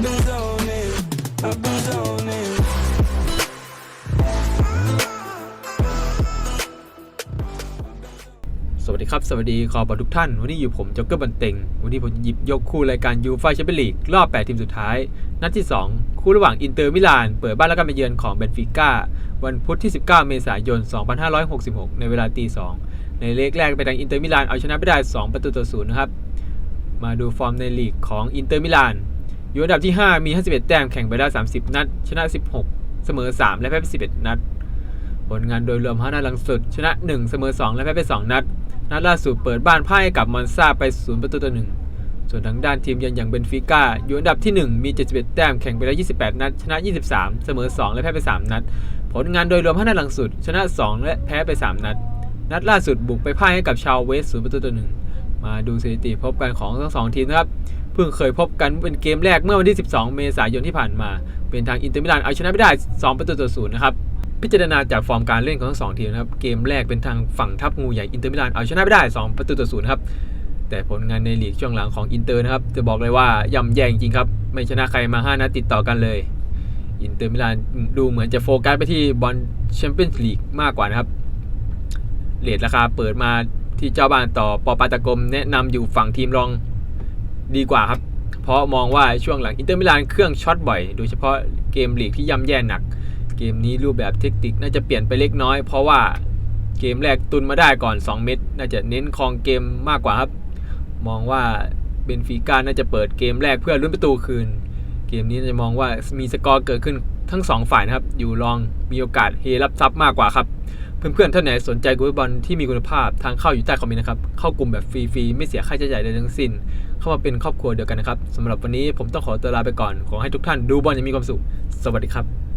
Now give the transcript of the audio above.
I've been zoning, I've been zoning. สวัสดีครับ สวัสดีขอบอลทุกท่าน วันนี้อยู่ผมจ็อกเกอร์บันเต็ง วันนี้ผมหยิบยกคู่รายการยูฟ่าแชมเปี้ยนลีกรอบ 8 ทีมสุดท้าย นัดที่ 2 คู่ระหว่างอินเตอร์มิลาน เปิดบ้านแล้วก็มาเยือนของเบนฟิก้า วันพุธที่ 19 เมษายน 2566 ในเวลาตี 2 ในเลขแรกไปทางอินเตอร์มิลานเอาชนะไปได้ 2 ประตูต่อศูนย์นะครับ มาดูฟอร์มในลีกของอินเตอร์มิลาน อยู่อันดับที่ 5 มี 51 แต้มแข่งไปได้ 30 นัด ชนะ 16 เสมอ 3 และแพ้ไป 11 นัด ผลงานโดยรวม5นัดหลังสุด ชนะ 1 เสมอ 2 และแพ้ไป 2 นัด นัดล่าสุดเปิดบ้านพ่ายให้กับมอนซาไป 0 ประตูต่อ 1 ส่วนทางด้านทีมเยือนอย่างเบนฟิก้าอยู่อันดับที่ 1 มี 71 แต้มแข่งไปแล้ว28 นัด ชนะ 23 เสมอ 2 และแพ้ไป 3 นัด ผลงานโดยรวม5นัดหลังสุด ชนะ 2 และแพ้ไป 3 นัด นัดล่าสุดบุกไปพ่ายให้กับชาวเวสต์0ประตูต่อ 1 มาดูสถิติพบกันของทั้งสองทีมนะครับ พิ่งเคยพบกันเป็นเกมแรกเมื่อวันที่ 12 เมษายนที่ผ่านมา เป็นทางอินเตอร์มิลานเอาชนะไปได้ 2 ประตูต่อ0นะครับพิจารณาจากฟอร์มการเล่นของทั้งสองทีมนะครับเกมแรกเป็นทางฝั่งทัพงูใหญ่อินเตอร์มิลานเอาชนะไปได้ 2 ประตูต่อศูนย์ครับแต่ผลงานในลีกช่วงหลังของอินเตอร์นะครับจะบอกเลยว่าย่ำแย่จริงครับไม่ชนะใครมา 5นัดติดต่อกันเลย อินเตอร์มิลานดูเหมือนจะโฟกัสไปที่บอลแชมเปี้ยนส์ลีกมากกว่านะครับเลทราคาเปิดมาที่เจ้าบ้านต่อปอปาตากมแนะนำอยู่ฝั่งทีมรอง ดีกว่าครับ เพราะมองว่าช่วงหลังอินเตอร์มิลานเครื่องช็อตบ่อย โดยเฉพาะเกมลีกที่ย่ำแย่หนัก เกมนี้รูปแบบเทคนิคน่าจะเปลี่ยนไปเล็กน้อย เพราะว่าเกมแรกตุนมาได้ก่อน 2 เม็ดน่าจะเน้นคองเกมมากกว่าครับ มองว่าเบนฟิก้าน่าจะเปิดเกมแรกเพื่อลุ้นประตูคืน เกมนี้จะมองว่ามีสกอร์เกิดขึ้นทั้ง 2 ฝ่ายนะครับ อยู่รองมีโอกาสเฮรับทรัพย์มากกว่าครับ เพื่อนๆท่านไหนสนใจกุลบอลที่มีคุณภาพทางเข้าอยู่ใต้คอมเมนต์นะครับ เข้ากลุ่มแบบฟรีๆ ไม่เสียค่าใช้จ่ายใดทั้งสิ้น เข้ามาเป็นครอบครัวเดียวกันนะครับสำหรับวันนี้ผมต้องขอตัวลาไปก่อน ขอให้ทุกท่านดูบอลอย่างมีความสุข สวัสดีครับ